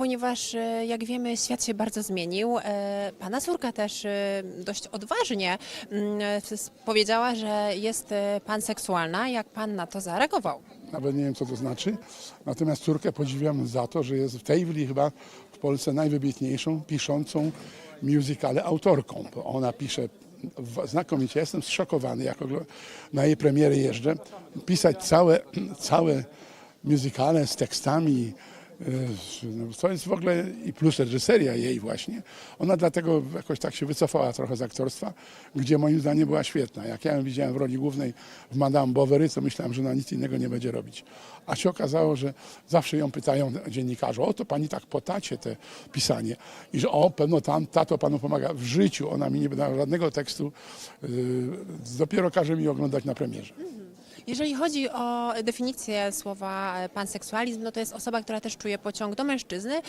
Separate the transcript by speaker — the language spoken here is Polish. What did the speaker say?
Speaker 1: ponieważ e, jak wiemy świat się bardzo zmienił. E, Pana córka też e, dość odważnie mm, powiedziała, że jest e, panseksualna. Jak pan na to zareagował?
Speaker 2: Nawet nie wiem, co to znaczy. Natomiast córkę podziwiam za to, że jest w tej chwili chyba w Polsce najwybitniejszą piszącą musicale autorką. Bo ona pisze znakomicie. Jestem zszokowany, jak na jej premiery jeżdżę. Pisać całe, całe musicale z tekstami, to jest w ogóle i plus reżyseria jej właśnie. Ona dlatego jakoś tak się wycofała trochę z aktorstwa, gdzie moim zdaniem była świetna. Jak ja ją widziałem w roli głównej w Madame Bovary, to myślałem, że ona nic innego nie będzie robić. A się okazało, że zawsze ją pytają dziennikarze, o to pani tak potacie te pisanie. I że o, pewno tam, tato panu pomaga. W życiu ona mi nie dała żadnego tekstu, yy, dopiero każe mi oglądać na premierze.
Speaker 1: Jeżeli chodzi o definicję słowa e, panseksualizm, no to jest osoba, która też czuje pociąg do mężczyzny,